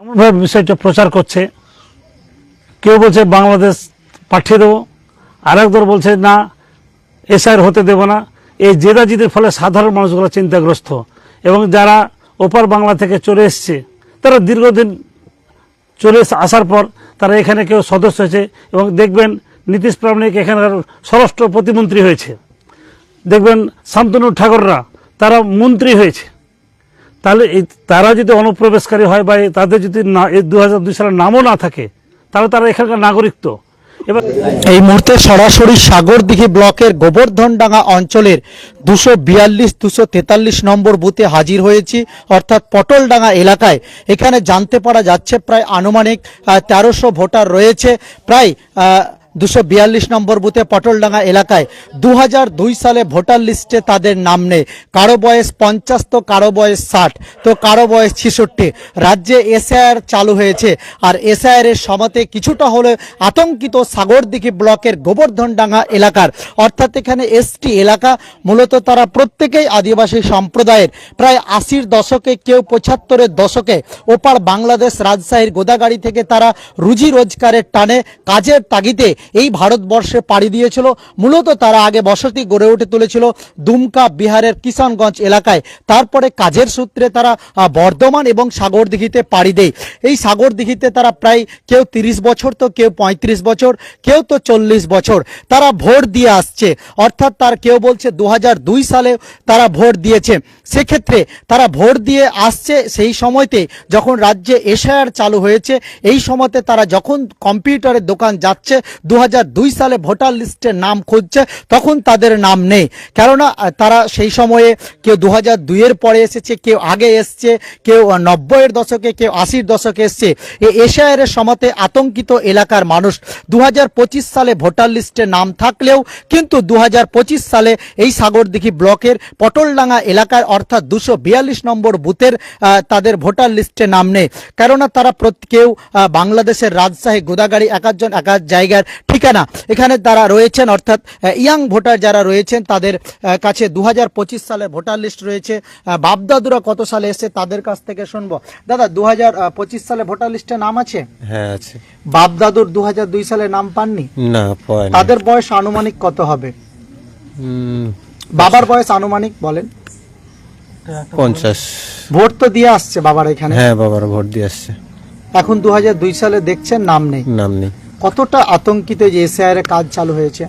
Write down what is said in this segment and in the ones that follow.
এমনভাবে বিষয়টা প্রচার করছে। কেউ বলছে বাংলাদেশ পাঠিয়ে দেবো। আর দল বলছে, না এসআইয়ের হতে দেব না। এই জেদাজিদের ফলে সাধারণ মানুষগুলো চিন্তাগ্রস্ত। এবং যারা ওপার বাংলা থেকে চলে এসছে, তারা দীর্ঘদিন চলে আসার পর তারা এখানে কেউ সদস্য হয়েছে এবং দেখবেন নীতিশ প্রামাণিক এখানকার স্বরাষ্ট্র প্রতিমন্ত্রী হয়েছে। দেখবেন শান্তনু ঠাকুররা, তারা মন্ত্রী হয়েছে। তাহলে তারা যদি অনুপ্রবেশকারী হয় বা তাদের যদি না, এই দু হাজার দুই সালের নামও না থাকে, তাহলে তারা এখানকার নাগরিক তো। এবার এই মুহূর্তে সরাসরি সাগরদিঘি ব্লকের গোবর্ধনডাঙ্গা অঞ্চলের দুশো বিয়াল্লিশ, দুশো তেতাল্লিশ নম্বর বুথে হাজির হয়েছি। অর্থাৎ পটলডাঙ্গা এলাকায় এখানে জানতে পারা যাচ্ছে, প্রায় আনুমানিক তেরোশো ভোটার রয়েছে। প্রায় দুশো নম্বর বুথে পটলডাঙ্গা এলাকায় দু সালে ভোটার লিস্টে তাদের নাম নেই। কারও বয়স পঞ্চাশ, তো কারও বয়স ষাট, তো কারও বয়স ছেষট্টি। রাজ্যে এসআইআর চালু হয়েছে আর এসআইআর এর সমাতে কিছুটা হলে আতঙ্কিত সাগরদিঘি ব্লকের গোবর্ধনডাঙ্গা এলাকার। অর্থাৎ এখানে এসটি এলাকা, মূলত তারা প্রত্যেকেই আদিবাসী সম্প্রদায়ের। প্রায় আশির দশকে কেউ পঁচাত্তরের দশকে ওপার বাংলাদেশ রাজশাহীর গোদাগাড়ি থেকে তারা রুজি রোজগারের টানে কাজের তাগিদে এই ভারতবর্ষে পাড়ি দিয়েছিল। মূলত তারা আগে বসতি গড়ে উঠে তুলেছিল দুমকা বিহারের কিষানগঞ্জ এলাকায়। তারপরে কাজের সূত্রে তারা বর্ধমান এবং সাগরদিঘিতে পাড়ি দেয়। এই সাগরদিঘিতে তারা প্রায় কেউ তিরিশ বছর, তো কেউ পঁয়ত্রিশ বছর, কেউ তো চল্লিশ বছর তারা ভোট দিয়ে আসছে। অর্থাৎ তার কেউ বলছে দু হাজার দুই সালে তারা ভোট দিয়েছে। সেক্ষেত্রে তারা ভোট দিয়ে আসছে সেই সময়তে যখন রাজ্যে এশায়ার চালু হয়েছে, এই সময়তে তারা যখন কম্পিউটারের দোকান যাচ্ছে, দু সালে ভোটার লিস্টে নাম খুঁজছে, তখন তাদের নাম নেই। কেননা তারা সেই সময়ে কেউ দু হাজার দুইয়ের পরে এসেছে, কেউ আগে এসছে, কেউ নব্বইয়ের দশকে, কেউ আশির দশকে এসছে। এই এশায়ারের সমাতে আতঙ্কিত এলাকার মানুষ দু হাজার পঁচিশ সালে ভোটার লিস্টে নাম থাকলেও কিন্তু দু হাজার পঁচিশ সালে এই সাগরদিঘি ব্লকের পটলডাঙ্গা এলাকার অর্থাৎ দুশো নম্বর বুথের তাদের ভোটার লিস্টে নাম নেই। কেননা, তারা কেউ বাংলাদেশের রাজশাহী, গোদাগাড়ি এক একজন এক এক জায়গার ঠিকানা এখানে তারা রয়েছেন অর্থাৎ ইয়াং ভোটার যারা রয়েছেন তাদের কাছে দু হাজার পঁচিশ সালে ভোটার লিস্ট রয়েছে। আহ, বাপদাদুরা কত সালে এসে তাদের কাছ থেকে শুনব। দাদা দু সালে ভোটার লিস্টে নাম আছে? হ্যাঁ আছে। বাপদাদুর দু সালে নাম পাননি? না তাদের বয়স আনুমানিক কত হবে? বাবার বয়স আনুমানিক বলেন। পঞ্চাশ। ভোট তো দিয়ে আসছে বাবার এখানে। হ্যাঁ বাবার ভোট দিয়ে আসছে। এখন দু হাজার দুই সালে দেখছেন নাম নেই। নাম নেই। কতটা আতঙ্কিত যে এসআইআর কাজ চালু হয়েছে?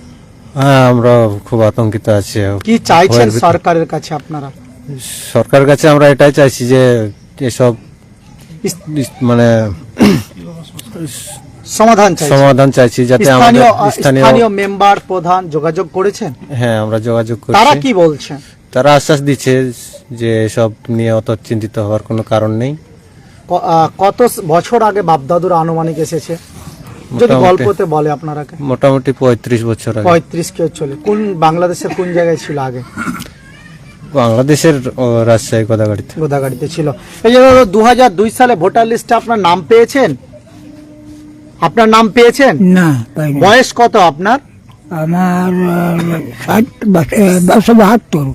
হ্যাঁ আমরা খুব আতঙ্কিত আছি। কি চাইছেন সরকারের কাছে আপনারা? সরকারের কাছে আমরা এটাই চাইছি যে এসব মানে সমাধান সমাধান চাইছি যাতে আমাদের স্থানীয় মেম্বার প্রধান যোগাযোগ করেছেন? হ্যাঁ আমরা যোগাযোগ তারা করছি কি বলছেন? তারা আশ্বাস দিচ্ছে যে এসব নিয়ে অত চিন্তিত হওয়ার কোনো কারণ নেই। কত বছর আগে বাপদাদুর আনুমানিক এসেছে? যদি গল্পতে বলে আপনারাকে। মোটামুটি পঁয়ত্রিশ বছর আগে। পঁয়ত্রিশ কেউ চলে। কোন বাংলাদেশের কোন জায়গায় ছিল আগে? বাংলাদেশের রাজশাহী গোদাগাড়িতে। গোদাগাড়িতে ছিল। এই জন্য দু হাজার দুই সালে ভোটার লিস্টে আপনার নাম পেয়েছেন? আপনার নাম পেয়েছেন? না বয়স কত আপনার? আমার ষাট বাহাত্তর।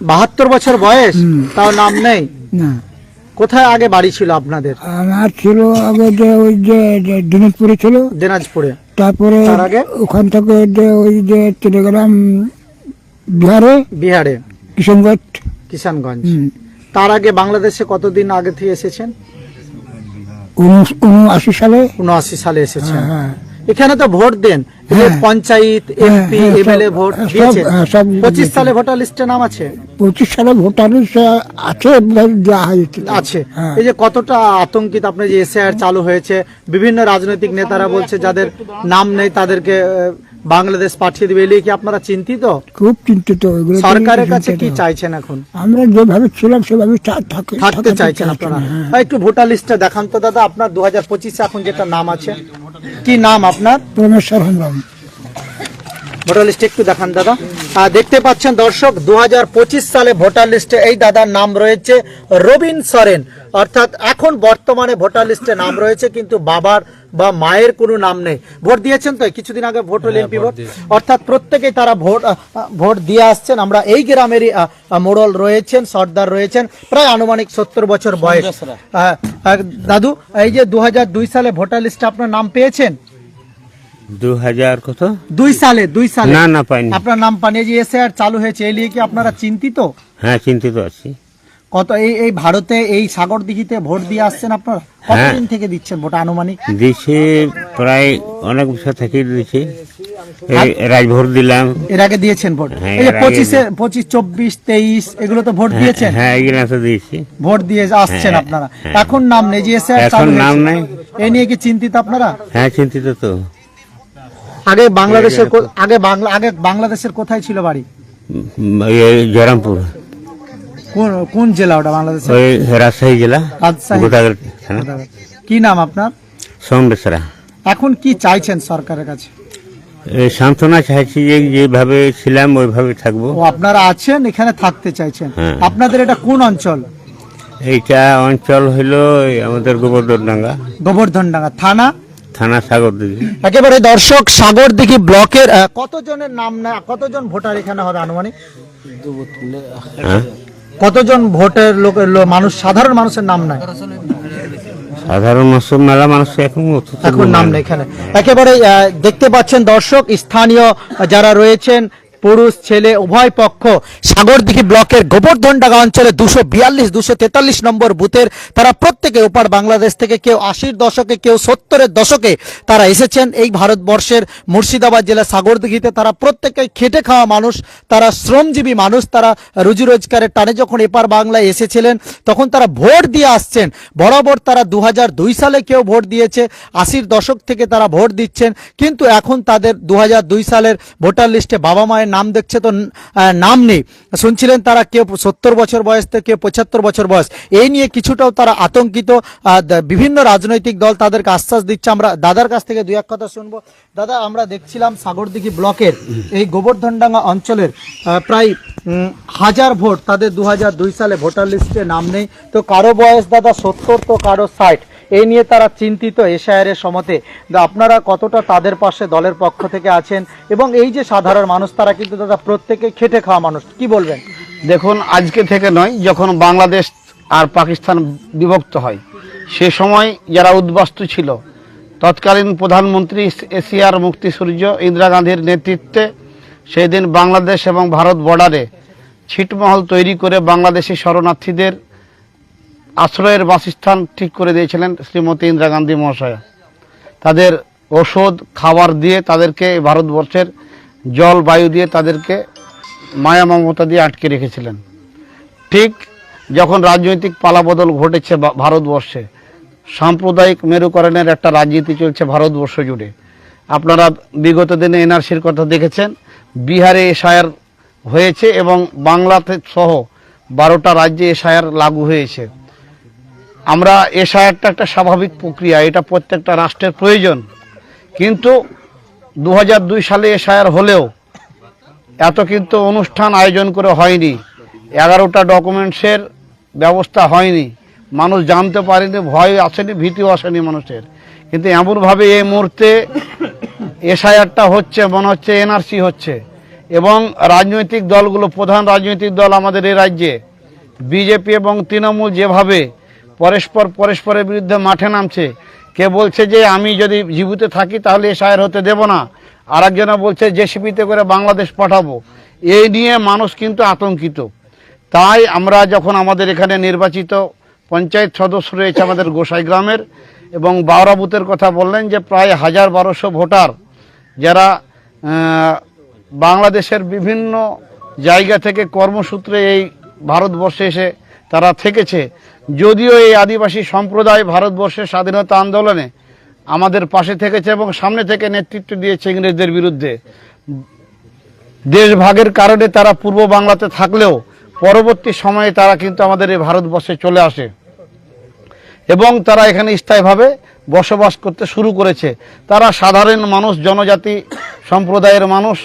বাহাত্তর বছর বয়স? তাও নাম নেই? না। কোথায় আগে বাড়ি ছিল আপনাদের? আমার ছিল আগে যে ওই যে দিনাজপুরে ছিল। দিনাজপুরে। তারপরে তার আগে? ওখান থেকে যে ওই যে চলে গেলাম বিহারে। বিহারে। কিশনগঞ্জ কিষানগঞ্জ। তার আগে বাংলাদেশে কতদিন আগে থেকে এসেছেন? উনআশি সালে। উনআশি সালে এসেছেন। হ্যাঁ, যা তো ভোট দেন। হ্যাঁ। পঞ্চায়েত হ্যাঁ, এমপি হ্যাঁ, এমএলএ ভোট দিয়েছেন। পঁচিশ সালে ভোটার লিস্টে নাম আছে? পঁচিশ সালে ভোটার লিস্ট আছে হয়েছে আছে। এই যে কতটা আতঙ্কিত আপনার যে এসআইআর চালু হয়েছে বিভিন্ন রাজনৈতিক নেতারা বলছে যাদের নাম নেই তাদেরকে বাংলাদেশ পাঠিয়ে দেবে কি আপনারা চিন্তিত? খুব চিন্তিত সরকারের কাছে কি চাইছেন এখন? আমরা যেভাবে ছিলাম সেভাবে থাকতে চাইছেন আপনারা? হ্যাঁ। একটু ভোটার লিস্টটা দেখান তো দাদা আপনার দু হাজার পঁচিশে এখন যেটা নাম আছে। কি নাম আপনার? পরমেশ্বর হেমব্রম ভোটার লিস্ট একটু দেখান দাদা। দেখতে পাচ্ছেন দর্শক দু হাজার পঁচিশ সালে ভোটার লিস্টে এই দাদার নাম রয়েছে রবিন সরেন। অর্থাৎ এখন বর্তমানে ভোটার লিস্টে নাম রয়েছে কিন্তু বাবার বা মায়ের কোনো নাম নেই। ভোট দিয়েছেন তো? কিছুদিন আগে ভোট হল এমপি ভোট অর্থাৎ প্রত্যেকেই তারা ভোট ভোট দিয়ে আসছেন। আমরা এই গ্রামেরই মোড়ল রয়েছেন সর্দার রয়েছেন। প্রায় আনুমানিক সত্তর বছর বয়স। দাদু এই যে দু হাজার দুই সালে ভোটার লিস্টে আপনার নাম পেয়েছেন? দু হাজার কত? দুই সালে দুই সালে। না না পাইনি। আপনার নাম পানি যে এসআইআর চালু হয়েছে এই নিয়ে কি আপনারা চিন্তিত? হ্যাঁ চিন্তিত আছি। কত এই এই ভারতে এই সাগর দিঘিতে ভোট দিয়ে আসছেন আপনারা? হ্যাঁ। কতদিন থেকে দিচ্ছেন ভোট আনুমানিক? প্রায় অনেক বছর থেকে দিলাম। এর আগে দিয়েছেন ভোট? হ্যাঁ, এই যে পঁচিশে পঁচিশ চব্বিশ তেইশ এগুলো তো ভোট দিয়েছেন? হ্যাঁ এগুলো তো দিয়েছি। ভোট দিয়ে আসছেন হ্যাঁ, আপনারা। হ্যাঁ। এখন নাম নেই যে এসআইআর এখন নাম। নাই। এই নিয়ে কি চিন্তিত আপনারা? হ্যাঁ চিন্তিত তো। আগে বাংলাদেশের আগে বাংলা আগে বাংলাদেশের কোথায় ছিল বাড়ি? এই জয়রামপুর। কোন কোন জেলা ওটা বাংলাদেশের? ওই রাজশাহী জেলা কি নাম আপনার? সোমবেসরা। এখন কি চাইছেন সরকারের কাছে? এই সান্ত্বনা চাইছি যে যেভাবে ছিলাম ওইভাবে থাকব। ও আপনারা আছেন এখানে থাকতে চাইছেন। হ্যাঁ। আপনাদের এটা কোন অঞ্চল? এইটা অঞ্চল হইল আমাদের গোবর্ধনডাঙ্গা। গোবর্ধনডাঙ্গা। থানা? থানা সাগর একেবারে দর্শক সাগরদিঘি ব্লকের আহ, কতজনের নাম না কতজন ভোটার এখানে হবে আনুমানিক? হ্যাঁ? কতজন ভোটের লোকের লো- মানুষ সাধারণ মানুষের নাম নাই? সাধারণ মানুষ মেলা মানুষ এখন অত তো এখন নাম নেই এখানে। একেবারে আহ, দেখতে পাচ্ছেন দর্শক স্থানীয় যারা রয়েছেন পুরুষ, ছেলে, উভয় পক্ষ সাগরদিঘি ব্লকের গোবর্ধনডাঙ্গা অঞ্চলে দুশো বিয়াল্লিশ, দুশো তেতাল্লিশ নম্বর বুথের তারা প্রত্যেকে ওপার বাংলাদেশ থেকে কেউ আশির দশকে, কেউ সত্তরের দশকে তারা এসেছেন। এই ভারতবর্ষের মুর্শিদাবাদ জেলা সাগরদিঘিতে তারা প্রত্যেকে খেটে খাওয়া মানুষ, তারা শ্রমজীবী মানুষ, তারা রুজি রোজগারের টানে যখন এপার বাংলায় এসেছিলেন, তখন তারা ভোট দিয়ে আসছেন। বরাবর তারা দু সালে কেউ ভোট দিয়েছে, আশির দশক থেকে তারা ভোট দিচ্ছেন, কিন্তু এখন তাদের দু সালের ভোটার লিস্টে বাবা মায়ের নাম দেখছে তো নাম নেই। শুনছিলেন তারা কেউ সত্তর বছর বয়স থেকে কেউ পঁচাত্তর বছর বয়স। এই নিয়ে কিছুটাও তারা আতঙ্কিত। বিভিন্ন রাজনৈতিক দল তাদেরকে আশ্বাস দিচ্ছে। আমরা দাদার কাছ থেকে দুই এক কথা শুনব। দাদা, আমরা দেখছিলাম সাগরদিঘি ব্লকের এই গোবর্ধনডাঙ্গা অঞ্চলের প্রায় হাজার ভোট। তাদের দু সালে ভোটার লিস্টে নাম নেই। তো কারও বয়স দাদা সত্তর, তো কারও ষাট। এই নিয়ে তারা চিন্তিত এশায়ারের সমতে। আপনারা কতটা তাদের পাশে দলের পক্ষ থেকে আছেন? এবং এই যে সাধারণ মানুষ, তারা কিন্তু দাদা প্রত্যেকে খেটে খাওয়া মানুষ। কি বলবেন? দেখুন, আজকে থেকে নয়, যখন বাংলাদেশ আর পাকিস্তান বিভক্ত হয়, সে সময় যারা উদ্বাস্তু ছিল, তৎকালীন প্রধানমন্ত্রী এশিয়ার মুক্তি সূর্য ইন্দিরা গান্ধীর নেতৃত্বে সেই দিন বাংলাদেশ এবং ভারত বর্ডারে ছিটমহল তৈরি করে বাংলাদেশি শরণার্থীদের আশ্রয়ের বাসস্থান ঠিক করে দিয়েছিলেন শ্রীমতী ইন্দিরা গান্ধী মহাশয়া। তাদের ওষুধ খাবার দিয়ে তাদেরকে ভারতবর্ষের জল, বায়ু দিয়ে তাদেরকে মায়া মমতা দিয়ে আটকে রেখেছিলেন। ঠিক যখন রাজনৈতিক পালাবদল ঘটেছে ভারতবর্ষে, সাম্প্রদায়িক মেরুকরণের একটা রাজনীতি চলছে ভারতবর্ষ জুড়ে। আপনারা বিগত দিনে এনআরসির কথা দেখেছেন, বিহারে এশায়ার হয়েছে এবং বাংলাতে সহ বারোটা রাজ্যে এশায়ার লাগু হয়েছে। আমরা এশায়ারটা একটা একটা স্বাভাবিক প্রক্রিয়া, এটা প্রত্যেকটা রাষ্ট্রের প্রয়োজন। কিন্তু দু হাজার দুই সালে এশায়ার হলেও এত কিন্তু অনুষ্ঠান আয়োজন করে হয়নি। এগারোটা ডকুমেন্টসের ব্যবস্থা হয়নি। মানুষ জানতে পারেনি, ভয় আসেনি, ভীতিও আসেনি মানুষের। কিন্তু এমনভাবে এই মুহূর্তে এসআইআরটা হচ্ছে, মনে হচ্ছে এনআরসি হচ্ছে। এবং রাজনৈতিক দলগুলো, প্রধান রাজনৈতিক দল আমাদের এই রাজ্যে, বিজেপি এবং তৃণমূল যেভাবে পরস্পর পরস্পরের বিরুদ্ধে মাঠে নামছে। কে বলছে যে আমি যদি জীবিত থাকি তাহলে এসআইআর হতে দেব না। আর একজনে বলছে জেসিপিতে করে বাংলাদেশ পাঠাবো। এই নিয়ে মানুষ কিন্তু আতঙ্কিত। তাই আমরা যখন আমাদের এখানে নির্বাচিত পঞ্চায়েত সদস্য রয়েছে আমাদের গোসাই গ্রামের এবং বাওরা বুথের কথা বললেন যে প্রায় হাজার বারোশো ভোটার যারা বাংলাদেশের বিভিন্ন জায়গা থেকে কর্মসূত্রে এই ভারতবর্ষে এসে তারা থেকেছে। যদিও এই আদিবাসী সম্প্রদায় ভারতবর্ষের স্বাধীনতা আন্দোলনে আমাদের পাশে থেকেছে এবং সামনে থেকে নেতৃত্ব দিয়েছে ইংরেজদের বিরুদ্ধে। দেশভাগের কারণে তারা পূর্ব বাংলাতে থাকলেও পরবর্তী সময়ে তারা কিন্তু আমাদের এই ভারতবর্ষে চলে আসে এবং তারা এখানে স্থায়ীভাবে বসবাস করতে শুরু করেছে। তারা সাধারণ মানুষ, জনজাতি, সম্প্রদায়ের মানুষ।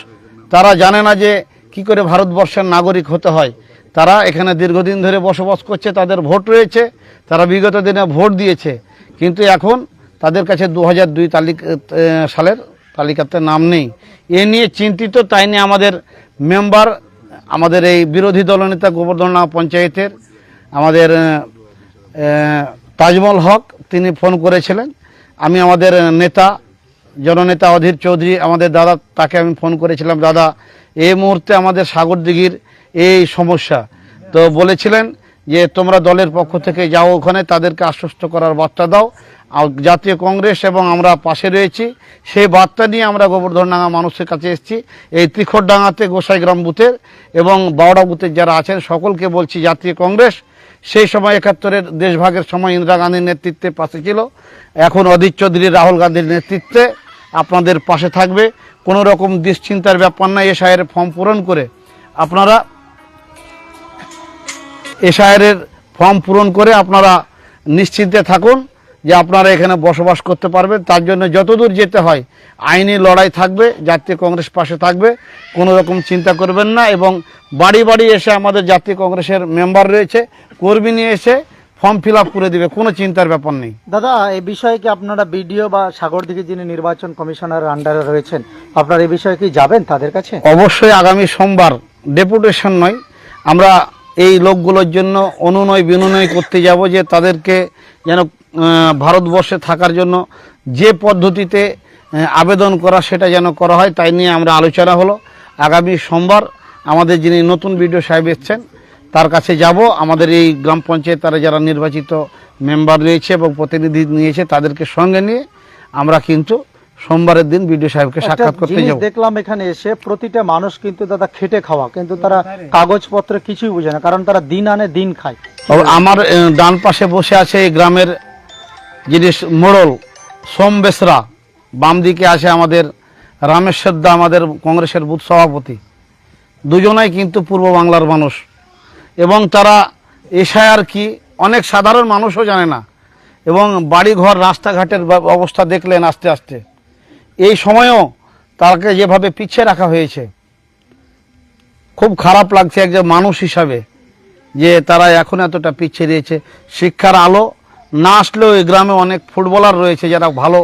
তারা জানে না যে কি করে ভারতবর্ষের নাগরিক হতে হয়? তারা এখানে দীর্ঘদিন ধরে বসবাস করছে, তাদের ভোট রয়েছে, তারা বিগত দিনে ভোট দিয়েছে। কিন্তু এখন তাদের কাছে দু হাজার দুই তালিকা সালের তালিকাতে নাম নেই। এ নিয়ে চিন্তিত, তাই নিয়ে আমাদের মেম্বার, আমাদের এই বিরোধী দলনেতা গোবর্ধনা পঞ্চায়েতের, আমাদের তাজমল হক, তিনি ফোন করেছিলেন। আমি আমাদের নেতা জননেতা অধীর চৌধুরী, আমাদের দাদা, তাকে আমি ফোন করেছিলাম, দাদা, এই মুহূর্তে আমাদের সাগরদিঘির এই সমস্যা। তো বলেছিলেন যে, তোমরা দলের পক্ষ থেকে যাও ওখানে, তাদেরকে আশ্বস্ত করার বার্তা দাও। জাতীয় কংগ্রেস এবং আমরা পাশে রয়েছি, সেই বার্তা নিয়ে আমরা গোবর্ধনডাঙ্গা মানুষের কাছে এসেছি। এই ত্রিখরডাঙ্গাতে গোসাইগ্রাম বুথের এবং বারোটা বুথের যারা আছেন, সকলকে বলছি, জাতীয় কংগ্রেস, সেই সময় একাত্তরের দেশভাগের সময় ইন্দিরা গান্ধীর নেতৃত্বে পাশে ছিল। এখন অধীর চৌধুরী, রাহুল গান্ধীর নেতৃত্বে আপনাদের পাশে থাকবে। কোনো রকম দুশ্চিন্তার ব্যাপার নাই, এসআইয়ের ফর্ম পূরণ করে আপনারা এসআইয়ের ফর্ম পূরণ করে আপনারা নিশ্চিন্তে থাকুন যে আপনারা এখানে বসবাস করতে পারবেন। তার জন্য যতদূর যেতে হয়, আইনি লড়াই থাকবে, জাতীয় কংগ্রেস পাশে থাকবে। কোনো রকম চিন্তা করবেন না এবং বাড়ি বাড়ি এসে আমাদের জাতীয় কংগ্রেসের মেম্বার রয়েছে, কর্মী নিয়ে এসে ফর্ম ফিল আপ করে দিবে কোনো চিন্তার ব্যাপার নেই। দাদা এই বিষয়ে কি আপনারা বিডিও বা সাগর সাগরদিঘি যিনি নির্বাচন কমিশনার আন্ডারে রয়েছেন আপনারা এই বিষয়ে কি যাবেন তাদের কাছে? অবশ্যই আগামী সোমবার ডেপুটেশন নয় আমরা এই লোকগুলোর জন্য অনুনয় বিনয় করতে যাব যে তাদেরকে যেন ভারতবর্ষে থাকার জন্য যে পদ্ধতিতে আবেদন করা সেটা যেন করা হয় তাই নিয়ে আমরা আলোচনা হলো। আগামী সোমবার আমাদের যিনি নতুন বিডিও সাহেব এসছেন তার কাছে যাব। আমাদের এই গ্রাম পঞ্চায়েত তারা যারা নির্বাচিত মেম্বার রয়েছে এবং প্রতিনিধি নিয়েছে তাদেরকে সঙ্গে নিয়ে আমরা কিন্তু সোমবারের দিন বিডিও সাহেবকে সাক্ষাৎ করতে যাব। দেখলাম এখানে এসে প্রতিটা মানুষ কিন্তু দাদা খেটে খাওয়া কিন্তু তারা কাগজপত্র কিছুই বুঝে না কারণ তারা দিন আনে দিন খায়। আমার ডান পাশে বসে আছে এই গ্রামের যিনি মোড়ল সোম বেসরা বাম দিকে আছে আমাদের রামেশ্বর দা আমাদের কংগ্রেসের বুথ সভাপতি। দুজনাই কিন্তু পূর্ব বাংলার মানুষ। এবং তারা এশায়ার কি অনেক সাধারণ মানুষও জানে না। এবং বাড়িঘর, রাস্তাঘাটের অবস্থা দেখলেন আস্তে আস্তে। এই সময়েও তাকে যেভাবে পিছিয়ে রাখা হয়েছে, খুব খারাপ লাগছে একজন মানুষ হিসাবে যে তারা এখন এতটা পিছিয়ে দিয়েছে শিক্ষার আলো না আসলেও এই গ্রামে অনেক ফুটবলার রয়েছে যারা ভালো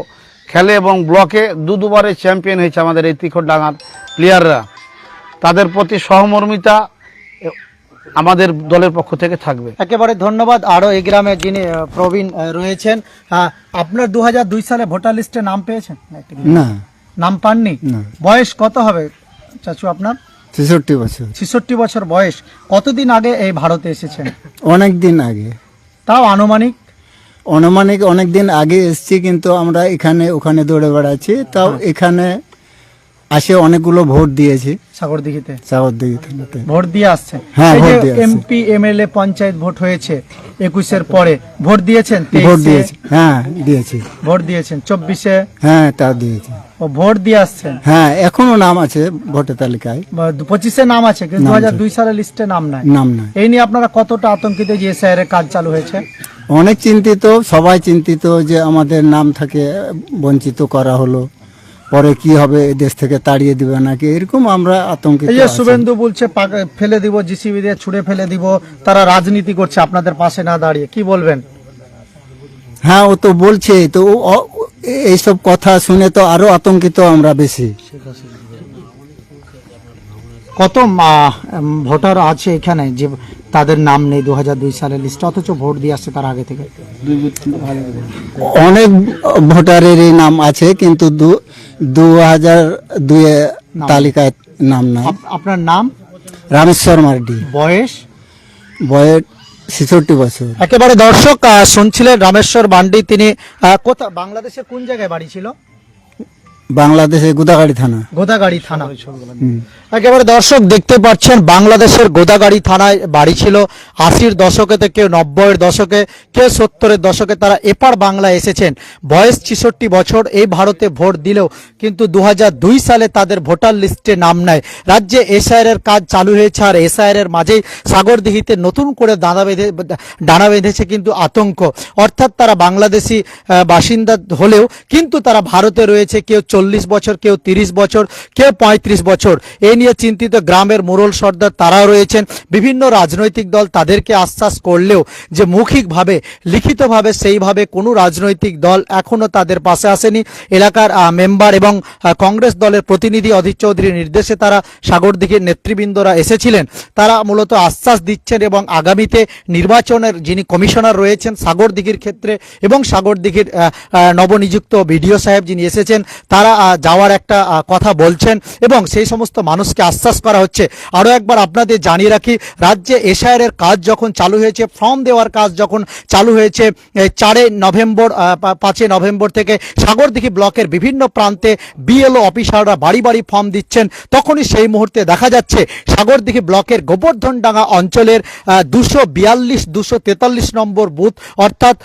খেলে এবং ব্লকে দু দুবারে চ্যাম্পিয়ন হয়েছে আমাদের এই ডাঙার প্লেয়াররা। তাদের প্রতি সহমর্মিতা আমাদের দলের পক্ষ থেকে থাকবে। একেবারে ধন্যবাদ। আরও এই গ্রামে যিনি প্রবীণ রয়েছেন আপনার দু হাজার দুই সালে ভোটার লিস্টে নাম পেয়েছেন? না নাম পাননি? না। বয়স কত হবে চাচু আপনার? ছেষট্টি বছর। ছেষট্টি বছর বয়স। কতদিন আগে এই ভারতে এসেছেন? অনেক দিন আগে। তাও আনুমানিক? অনুমানিক অনেক দিন আগে এসছি কিন্তু আমরা এখানে ওখানে দৌড়ে বেড়াচ্ছি। তাও এখানে আসে অনেকগুলো ভোট দিয়েছি। সাগরদিঘিতে? সাগরদিঘি থানাতে ভোট দিয়ে আসছেন হ্যাঁ, ভোট দিয়ে এমপি এমএলএ পঞ্চায়েত ভোট হয়েছে একুশের পরে ভোট দিয়েছেন ভোট 23 দিয়েছি। হ্যাঁ দিয়েছি। ভোট দিয়েছেন চব্বিশে? হ্যাঁ তা দিয়েছি। ও ভোট দিয়ে আসছেন? হ্যাঁ এখনও নাম আছে ভোটার তালিকায়। পঁচিশে নাম আছে কিন্তু দু হাজার দুই সালের লিস্টে নাম নাই। নাম নাই। এই নিয়ে আপনারা কতটা আতঙ্কিত যে এসআইআর এর কাজ চালু হয়েছে? অনেক চিন্তিত সবাই চিন্তিত যে আমাদের নাম থাকে বঞ্চিত করা হলো। পরে কি হবে দেশ থেকে তাড়িয়ে দিবে নাকি? এরকম আমরা আতঙ্কিত এই যে। শুভেন্দু বলছে ফেলে দিব জিসিবি দিয়ে ছুড়ে ফেলে দিব তারা রাজনীতি করছে আপনাদের পাশে না দাঁড়িয়ে কি বলবেন? হ্যাঁ ও তো বলছে তো এইসব কথা শুনে তো আরও আতঙ্কিত আমরা বেশি। কত ভোটার আছে এখানে? যে তাদের নাম নেই দু হাজার দুই সালের লিস্টে অথচ ভোট দিয়ে আসছে তার আগে থেকে। অনেক ভোটারেরই নাম আছে কিন্তু দু দু হাজার দুয়ে তালিকায় নাম নাই। আপনার নাম? রামেশ্বর মার্ডি। বয়স? বয়স ছেষট্টি বছর। একেবারে দর্শক শুনছিলেন রামেশ্বর বান্ডি তিনি কোথা বাংলাদেশের কোন জায়গায় বাড়ি ছিল? বাংলাদেশে গোদাগাড়ি থানা। গোদাগাড়ি থানা। একেবারে দর্শক দেখতে পাচ্ছেন বাংলাদেশের গোদাগাড়ি থানায় বাড়ি ছিল। আশির দশকে থেকে নব্বইয়ের দশকে কেউ সত্তরের দশকে তারা এপার বাংলা এসেছেন। বয়স ছেষট্টি বছর এই ভারতে ভোট দিলেও কিন্তু দু হাজার দুই সালে তাদের ভোটার লিস্টে নাম নেয় রাজ্যে এসআইআর এর কাজ চালু হয়েছে আর এসআইআর এর মাঝেই সাগরদিঘিতে নতুন করে দানা বেঁধে ডানা বেঁধেছে কিন্তু আতঙ্ক। অর্থাৎ তারা বাংলাদেশি বাসিন্দা হলেও কিন্তু তারা ভারতে রয়েছে কেউ চল্লিশ বছর, কেউ তিরিশ বছর, কেউ পঁয়ত্রিশ বছর। এই নিয়ে চিন্তিত গ্রামের মুরল সর্দার তারাও রয়েছেন। বিভিন্ন রাজনৈতিক দল তাদেরকে আশ্বাস করলেও যে মৌখিকভাবে, লিখিতভাবে সেইভাবে কোনো রাজনৈতিক দল এখনও তাদের পাশে আসেনি। এলাকার মেম্বার এবং কংগ্রেস দলের প্রতিনিধি অধীর চৌধুরীর নির্দেশে তারা সাগরদিঘির নেতৃবৃন্দরা এসেছিলেন। তারা মূলত আশ্বাস দিচ্ছেন এবং আগামীতে নির্বাচনের যিনি কমিশনার রয়েছেন সাগরদিঘির ক্ষেত্রে এবং সাগরদিঘির নবনিযুক্ত বিডিও সাহেব যিনি এসেছেন, তারা আহ, যাওয়ার একটা কথা বলছেন এবং সেই সমস্ত মানুষকে আশ্বাস করা হচ্ছে। আরও একবার আপনাদের জানিয়ে রাখি রাজ্যে এশায়ারের কাজ যখন চালু হয়েছে ফর্ম দেওয়ার কাজ যখন চালু হয়েছে চারে নভেম্বর আহ, পা- পাঁচই নভেম্বর থেকে সাগরদিঘি ব্লকের বিভিন্ন প্রান্তে বিএলও অফিসাররা বাড়ি বাড়ি ফর্ম দিচ্ছেন। তখনই সেই মুহূর্তে দেখা যাচ্ছে সাগরদিঘি ব্লকের গোবর্ধনডাঙ্গা অঞ্চলের দুশো বিয়াল্লিশ দুশো তেতাল্লিশ নম্বর বুথ অর্থাৎ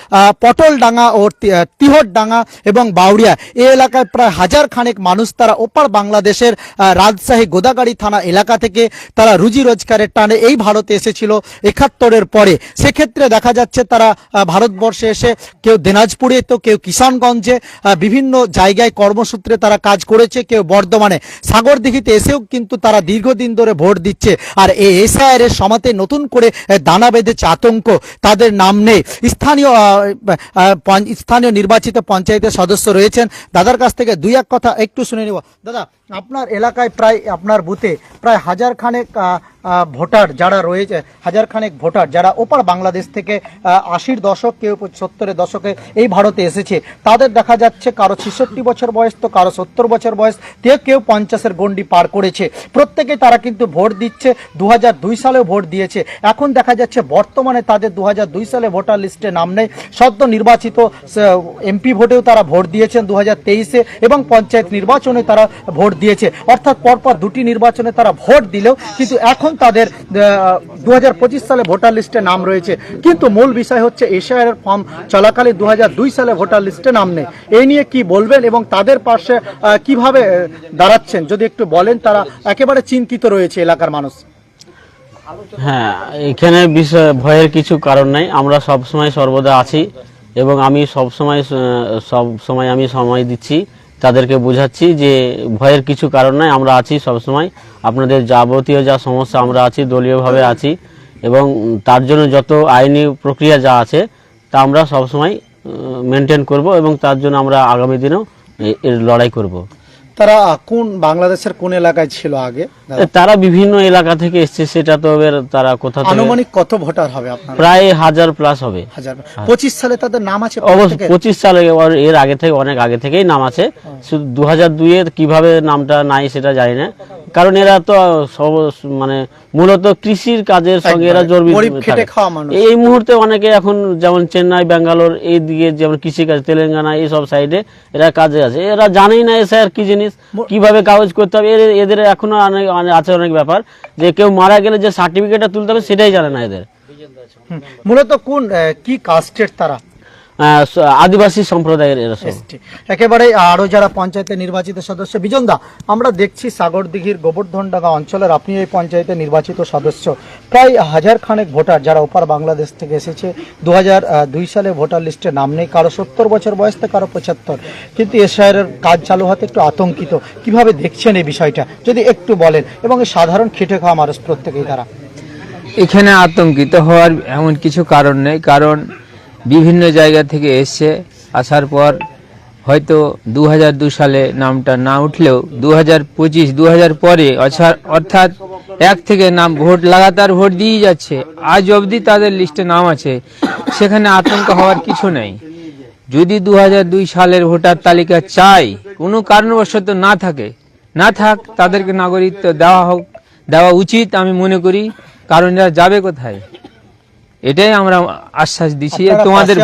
পটলডাঙ্গা ও তি- আহ, এবং বাউরিয়া এই এলাকায় প্রায় হাজার খানেক মানুষ তারা ওপার বাংলাদেশের রাজশাহী গোদাগাড়ি থানা এলাকা থেকে তারা রুজি রোজগারের টানে এই ভারতে এসেছিল একাত্তরের পরে। সেক্ষেত্রে দেখা যাচ্ছে তারা ভারতবর্ষে এসে কেউ দিনাজপুরে তো কেউ কিষানগঞ্জে বিভিন্ন জায়গায় কর্মসূত্রে তারা কাজ করেছে, কেউ বর্ধমানে। সাগরদিঘিতে এসেও কিন্তু তারা দীর্ঘদিন ধরে ভোট দিচ্ছে। আর এই এসআইআর এর সমাতে নতুন করে দানা বেঁধেছে আতঙ্ক। তাদের নাম নেই। স্থানীয় স্থানীয় নির্বাচিত পঞ্চায়েতের সদস্য রয়েছেন। দাদার কাছ থেকে দুই এক কথা একটু শুনে নিব। দাদা আপনার এলাকায় প্রায় আপনার বুথে প্রায় হাজার খানেক ভোটার যারা রয়েছে হাজার খানেক ভোটার যারা ওপার বাংলাদেশ থেকে আশির দশক, কেউ সত্তরের দশকে এই ভারতে এসেছে, তাদের দেখা যাচ্ছে কারও ছেষট্টি বছর বয়স তো কারও সত্তর বছর বয়স, কেউ কেউ পঞ্চাশের গণ্ডি পার করেছে। প্রত্যেকে তারা কিন্তু ভোট দিচ্ছে দু হাজার দুই সালেও ভোট দিয়েছে। এখন দেখা যাচ্ছে বর্তমানে তাদের দু হাজার দুই সালে ভোটার লিস্টে নাম নেই। সদ্য নির্বাচিত এমপি ভোটেও তারা ভোট দিয়েছেন দু তেইশে এবং পঞ্চায়েত নির্বাচনে তারা ভোট দিয়েছে। অর্থাৎ পরপর দুটি নির্বাচনে তারা ভোট দিলেও, কিন্তু এখন তাদের দু হাজার পঁচিশ সালে ভোটার লিস্টে নাম রয়েছে। কিন্তু মূল বিষয় হচ্ছে এশিয়ার ফর্ম চলাকালীন দু সালে ভোটার লিস্টে নাম নেই। এই নিয়ে কি বলবেন এবং তাদের পাশে কীভাবে দাঁড়াচ্ছেন? যদি একটু বলেন, তারা একেবারে চিন্তিত রয়েছে এলাকার মানুষ। হ্যাঁ এখানে বিষয়, ভয়ের কিছু কারণ নাই। আমরা সব সময় সর্বদা আছি এবং আমি সব সময় সব সময় আমি সময় দিচ্ছি। তাদেরকে বোঝাচ্ছি যে ভয়ের কিছু কারণ নাই, আমরা আছি সবসময়। আপনাদের যাবতীয় যা সমস্যা, আমরা আছি, দলীয়ভাবে আছি। এবং তার জন্য যত আইনি প্রক্রিয়া যা আছে, তা আমরা সব সময় মেনটেন করব এবং তার জন্য আমরা আগামী দিনেও এর লড়াই করব। তারা কোন বাংলাদেশের কোন এলাকায় ছিল আগে? তারা বিভিন্ন এলাকা থেকে এসছে সেটা তো এবার তারা কোথা আনুমানিক কত ভোটার হবে আপনার? প্রায় হাজার প্লাস হবে। হাজার পঁচিশ সালে তাদের নাম আছে পঁচিশ সালে এর আগে থেকে অনেক আগে থেকেই নাম আছে। শুধু দু হাজার দুইয়ের কীভাবে নামটা নাই সেটা জানি না। কারণ এরা তো সব মানে মূলত কৃষির কাজের সঙ্গে এরা। জড়িত। এই মুহূর্তে অনেকে এখন যেমন চেন্নাই ব্যাঙ্গালোর এই দিকে যেমন কৃষিকাজ তেলেঙ্গানা এই সব সাইডে এরা কাজে আছে। এরা জানেই না স্যার কি জিনিস কীভাবে কাগজ করতে হবে এদের এখনও আছে অনেক ব্যাপার। যে কেউ মারা গেলে যে সার্টিফিকেটটা তুলতে হবে সেটাই জানে না এদের। মূলত কোন কি কাস্টের তারা? আদিবাসী সম্প্রদায়ের এরা একেবারে আরও যারা পঞ্চায়েতের নির্বাচিত সদস্য বিজনদা আমরা দেখছি সাগরদিঘির গোবর্ধনডাঙ্গা অঞ্চলের আপনি এই পঞ্চায়েতের নির্বাচিত সদস্য। প্রায় হাজার খানেক ভোটার যারা ওপার বাংলাদেশ থেকে এসেছে দু দুই সালে ভোটার লিস্টে নাম নেই কারও সত্তর বছর বয়স থেকে কারও পঁচাত্তর। কিন্তু এসআইয়ের কাজ চালু হতে একটু আতঙ্কিত। কীভাবে দেখছেন এই বিষয়টা? যদি একটু বলেন এবং সাধারণ খেটে খাওয়া মানুষ প্রত্যেকেই তারা। এখানে আতঙ্কিত হওয়ার এমন কিছু কারণ নেই কারণ বিভিন্ন জায়গা থেকে এসছে আসার পর হয়তো দু সালে নামটা না উঠলেও দু হাজার পঁচিশ দু পরে অর্থাৎ এক থেকে নাম ভোট, লাগাতার ভোট দিয়ে যাচ্ছে। আজ অবধি তাদের লিস্টে নাম আছে। সেখানে আতঙ্ক হওয়ার কিছু নেই। যদি দু সালের ভোটার তালিকা চাই, কোনো কারণবশত না থাকে, না থাক, তাদেরকে নাগরিকত্ব দেওয়া হোক, দেওয়া উচিত আমি মনে করি। কারণ এরা যাবে কোথায়? এটাই আমরা আশ্বাস দিচ্ছি তোমাদের?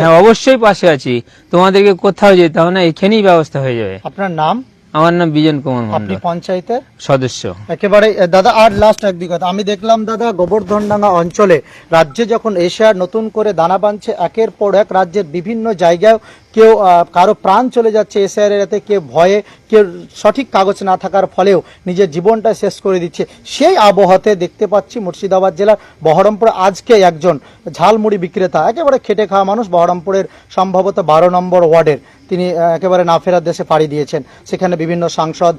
হ্যাঁ অবশ্যই পাশে আছি। তোমাদেরকে কোথাও যেতে হবে না এখানেই ব্যবস্থা হয়ে যাবে। আপনার নাম? আমার নাম বিজন কুমার আপনি পঞ্চায়েতের? সদস্য। একেবারে দাদা আর লাস্ট একদিক কথা। আমি দেখলাম দাদা গোবর্ধনডাঙ্গা অঞ্চলে রাজ্যে যখন এশিয়ার নতুন করে দানা বাঁধছে একের পর এক রাজ্যের বিভিন্ন জায়গায় কেউ কারও প্রাণ চলে যাচ্ছে এসআইআর এতে কেউ ভয়ে, কেউ সঠিক কাগজ না থাকার ফলেও নিজের জীবনটা শেষ করে দিচ্ছে। সেই আবহাওয়াতে দেখতে পাচ্ছি মুর্শিদাবাদ জেলার বহরমপুরে, আজকে একজন ঝালমুড়ি বিক্রেতা, একেবারে খেটে খাওয়া মানুষ, বহরমপুরের সম্ভবত বারো নম্বর ওয়ার্ডের। তিনি একেবারে না ফেরার দেশে পাড়ি দিয়েছেন। সেখানে বিভিন্ন সাংসদ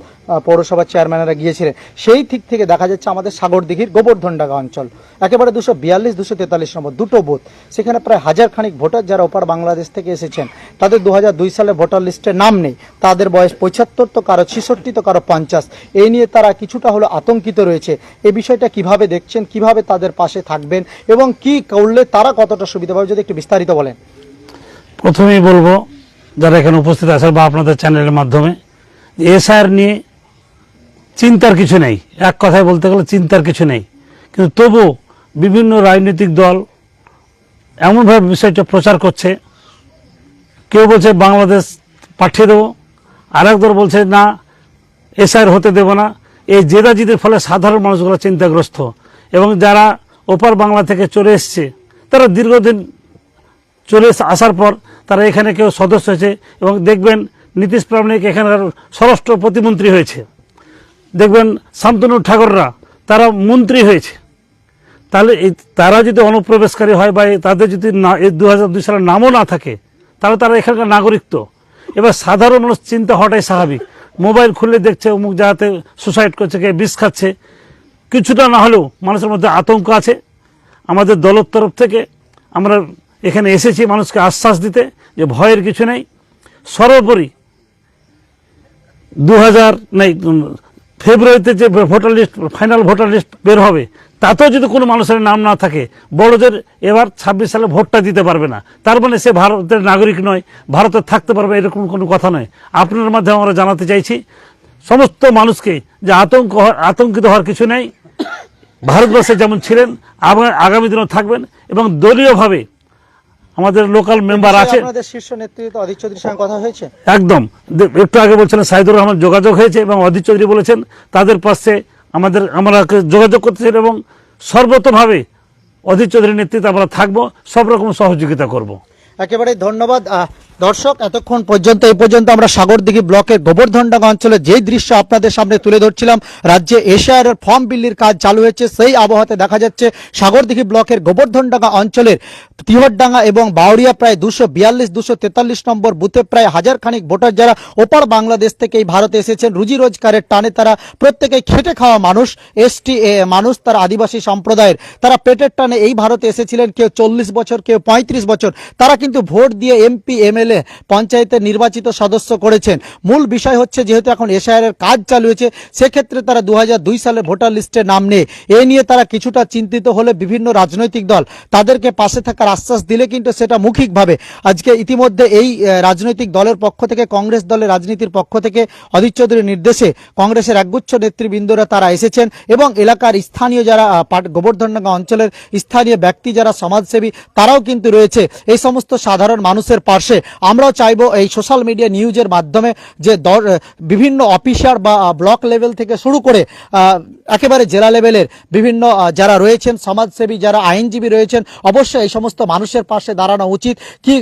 পৌরসভার চেয়ারম্যানেরা গিয়েছিলেন। সেই দিক থেকে দেখা যাচ্ছে আমাদের সাগরদিঘির গোবর্ধনডাঙ্গা অঞ্চল। একেবারে দুশো বিয়াল্লিশ, দুশো তেতাল্লিশ নম্বর দুটো বুথ। সেখানে প্রায় হাজার খানিক ভোটার যারা ওপার বাংলাদেশ থেকে এসেছেন তাদের দু সালে ভোটার লিস্টে নাম নেই। তাদের বয়স পঁচাত্তর, তো কারও ছেষট্টি, তো কারও পঞ্চাশ। এই নিয়ে তারা কিছুটা হলো আতঙ্কিত রয়েছে। এ বিষয়টা কীভাবে দেখছেন, কীভাবে তাদের পাশে থাকবেন এবং কি করলে তারা কতটা সুবিধা পাবে, যদি একটু বিস্তারিত বলেন। প্রথমেই বলব, যারা এখানে উপস্থিত আছেন বা আপনাদের চ্যানেলের মাধ্যমে এসআর নিয়ে চিন্তার কিছু নেই। এক কথায় বলতে গেলে চিন্তার কিছু নেই। কিন্তু তবু বিভিন্ন রাজনৈতিক দল এমনভাবে বিষয়টা প্রচার করছে কেউ বলছে বাংলাদেশ পাঠিয়ে দেবো। আরেক দল বলছে, না এসআর হতে দেব না। এই জেদাজিদের ফলে সাধারণ মানুষগুলো চিন্তাগ্রস্ত এবং যারা ওপার বাংলা থেকে চলে এসছে, তারা দীর্ঘদিন চলে আসার পর তারা এখানে কেউ সদস্য হয়েছে এবং দেখবেন নীতিশ প্রামাণিক এখানকার স্বরাষ্ট্র প্রতিমন্ত্রী হয়েছে। দেখবেন শান্তনু ঠাকুররা, তারা মন্ত্রী হয়েছে। তাহলে তারা যদি অনুপ্রবেশকারী হয় বা তাদের যদি না, এই দু হাজার দুই সালের নামও না থাকে তাহলে তারা এখানকার নাগরিক তো। এবার সাধারণ মানুষ চিন্তা হওয়াটাই স্বাভাবিক। মোবাইল খুলে দেখছে অমুক জায়গাতে সুসাইড করছে, কে বিষ খাচ্ছে। কিছুটা না হলেও মানুষের মধ্যে আতঙ্ক আছে। আমাদের দলের তরফ থেকে আমরা এখানে এসেছি মানুষকে আশ্বাস দিতে যে ভয়ের কিছু নেই। সর্বোপরি দু হাজার নেই ফেব্রুয়ারিতে যে voter list final voter list বের হবে তাতেও যদি কোনো মানুষের নাম না থাকে বড়দের এবার ছাব্বিশ সালে ভোটটা দিতে পারবে না। তার মানে সে ভারতের নাগরিক নয় ভারতে থাকতে পারবে এরকম কোনো কথা নয়। আপনার মাধ্যমে আমরা জানাতে চাইছি সমস্ত মানুষকে যে আতঙ্ক আতঙ্কিত হওয়ার কিছু নেই। ভারতবর্ষে যেমন ছিলেন আবার আগামী দিনেও থাকবেন এবং দলীয়ভাবে আমাদের লোকাল মেম্বার আছে শীর্ষ নেতৃত্ব অধীর চৌধুরীর সঙ্গে কথা হয়েছে? একদম। একটু আগে বলছিলেন সাইদুর রহমান যোগাযোগ হয়েছে এবং অধীর চৌধুরী বলেছেন তাদের পাশে আমাদের আমরা যোগাযোগ করতেছেন এবং সর্বতভাবে অধীর চৌধুরীর নেতৃত্বে আমরা থাকব, সব রকম সহযোগিতা করব। একেবারে ধন্যবাদ। দর্শক, এতক্ষণ পর্যন্ত, এই পর্যন্ত আমরা সাগরদিঘি ব্লকের গোবর্ধনডাঙ্গা অঞ্চলে যে দৃশ্য আপনাদের সামনে তুলে ধরছিলাম, রাজ্যে এশিয়ার ফর্ম বিল্লির কাজ চালু হয়েছে, সেই আবহাওয়াতে দেখা যাচ্ছে সাগরদিঘি ব্লকের গোবর্ধনডাঙ্গা অঞ্চলের তিহরডাঙ্গা এবং বাউরিয়া প্রায় দুশো বিয়াল্লিশ, দুশো তেতাল্লিশ নম্বর বুথে প্রায় হাজার খানিক ভোটার যারা ওপার বাংলাদেশ থেকে এই ভারতে এসেছেন, রুজি রোজগারের টানে তারা প্রত্যেকে খেটে খাওয়া মানুষ, এসটি মানুষ তারা আদিবাসী সম্প্রদায়ের। তারা পেটের টানে এই ভারতে এসেছিলেন, কেউ চল্লিশ বছর, কেউ পঁয়ত্রিশ বছর। তারা কিন্তু ভোট দিয়ে এমপি, এমএলএ পঞ্চায়েতের নির্বাচিত সদস্য করেছেন। মূল বিষয় হচ্ছে যেহেতু এখন এসআইআর এর কাজ চালু হয়েছে, সেক্ষেত্রে তারা দুহাজার দুই সালে ভোটার লিস্টে নাম নেই। এ নিয়ে তারা কিছুটা চিন্তিত হলে বিভিন্ন রাজনৈতিক দল তাদেরকে পাশে থাকার আশ্বাস দিলে কিন্তু সেটা মৌখিকভাবে। আজকে ইতিমধ্যে এই রাজনৈতিক দলের পক্ষ থেকে, কংগ্রেস দলের রাজনীতির পক্ষ থেকে অধীর চৌধুরীর নির্দেশে কংগ্রেসের একগুচ্ছ নেতৃবৃন্দরা তারা এসেছেন এবং এলাকার স্থানীয় যারা গোবর্ধনডাঙ্গা অঞ্চলের স্থানীয় ব্যক্তি যারা সমাজসেবী তারাও কিন্তু রয়েছে। এই সমস্ত সাধারণ মানুষের পাশে আমরাও চাইব এই সোশ্যাল মিডিয়া নিউজের মাধ্যমে যে বিভিন্ন অফিসার বা ব্লক লেভেল থেকে শুরু করে একেবারে জেলা লেভেলের বিভিন্ন যারা রয়েছেন, সমাজসেবী যারা, আইনজীবী রয়েছেন, অবশ্যই এই সমস্ত মানুষের পাশে দাঁড়ানো উচিত। কি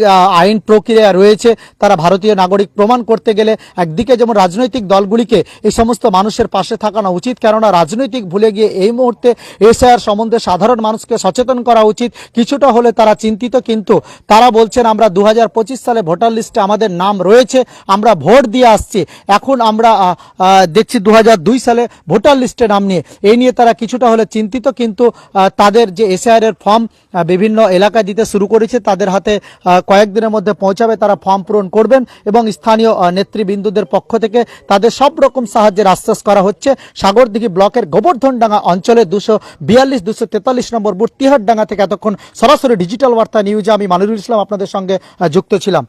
আইন প্রক্রিয়া রয়েছে, তারা ভারতীয় নাগরিক প্রমাণ করতে গেলে একদিকে যেমন রাজনৈতিক দলগুলিকে এই সমস্ত মানুষের পাশে থাকানো উচিত, কেননা রাজনৈতিক ভুলে গিয়ে এই মুহূর্তে এসআইআর সম্বন্ধে সাধারণ মানুষকে সচেতন করা উচিত। কিছুটা হলে তারা চিন্তিত, কিন্তু তারা বলছেন, আমরা দু হাজার পঁচিশ সালে ভোটার লিস্টে আমাদের নাম রয়েছে, আমরা ভোট দিয়ে আসছি। এখন আমরা দেখছি দু হাজার দুই সালে ভোটার লিস্টে নাম নিয়ে। এই নিয়ে তারা কিছুটা হলে চিন্তিত, কিন্তু তাদের যে এসআইআর এর ফর্ম বিভিন্ন এলাকায় দিতে শুরু করেছে, তাদের হাতে কয়েকদিনের মধ্যে পৌঁছাবে, তারা ফর্ম পূরণ করবেন এবং স্থানীয় নেতৃবৃন্দুদের পক্ষ থেকে তাদের সব রকম সাহায্যের আশ্বাস করা হচ্ছে। সাগরদিঘি ব্লকের গোবর্ধনডাঙ্গা অঞ্চলে দুশো বিয়াল্লিশ, দুশো তেতাল্লিশ নম্বর বুথ তিহারডাঙ্গা থেকে এতক্ষণ সরাসরি ডিজিটাল বার্তা নিউজে আমি মানিরুল ইসলাম আপনাদের সঙ্গে যুক্ত ছিলাম।